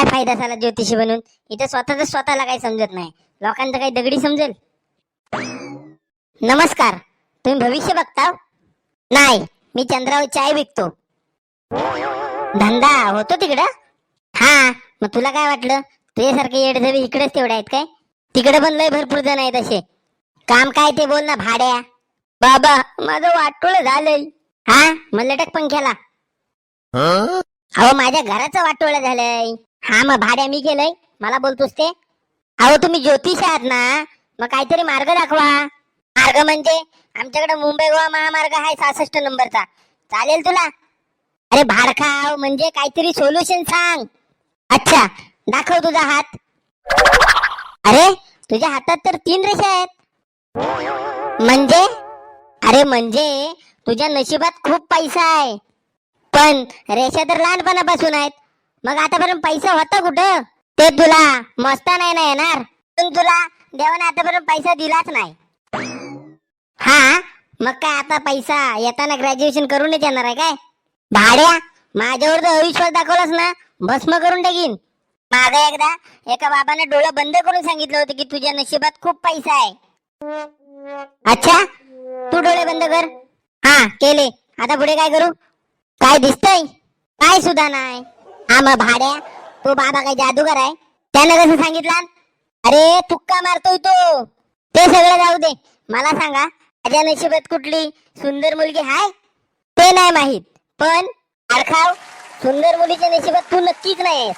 काय फायदा झाला ज्योतिषी बनून? इथं स्वतःच स्वतःला काही समजत नाही. लोकांचं काही दगडी समजेल? नमस्कार. तुम्ही भविष्य बघता नाही. मी चंद्रावर चाय विकतो. धंदा होतो तिकडं? हा. मग तुला काय वाटलं? तुझ्यासारखे येडझवी इकडेच तेवढे आहेत काय? तिकडे पण लय भरपूर जण आहेत असे. काम काय ते बोल ना भाड्या. बाबा माझं वाटोळ झालंय. हा? मग लटक पंख्याला अहो माझ्या घराचं वाटोळ झालंय. हा मग भाड्या मी गेलोय. मला बोलतोस ते. अहो तुम्ही ज्योतिष आहात ना मग काहीतरी मार्ग दाखवा. मार्ग म्हणजे आमच्याकडे मुंबई गोवा महामार्ग आहे सहासष्ट नंबरचा. चालेल तुला? अरे भाडखाव म्हणजे काहीतरी सोल्युशन सांग. अच्छा दाखव तुझा हात. अरे तुझ्या हातात तर तीन रेषा आहेत. म्हणजे? अरे म्हणजे तुझ्या नशिबात खूप पैसा आहे. पण रेषा तर लहानपणापासून आहेत. मग आतापर्यंत पैसा होता कुठं? ते तुला मस्ता नाही ना येणार. पण तुला देवाने आतापर्यंत पैसा दिलाच नाही. हा? मग काय आता पैसा येताना ग्रॅज्युएशन करूनच येणार आहे काय? भाड्या माझ्यावर तर अविश्वास दाखवलास ना. भस्म करून टाकीन. माग एकदा एका बाबाने डोळं बंद करून सांगितलं होतं की तुझ्या नशिबात खूप पैसा आहे. अच्छा? तू डोळे बंद कर. हा केले. आता पुढे काय करू? काय दिसतंय? काय सुद्धा नाही. हा मग भाड्या तो बाबा काही जादूगर आहे. त्यानं कसं सांगितलं? अरे तुक्का मारतोय तो. ते सगळं जाऊ दे. मला सांगा माझ्या नशिबात कुठली सुंदर मुलगी हाय? ते नाही माहीत. पण आरखाव सुंदर मुलीच्या नशिबात तू नक्कीच नाही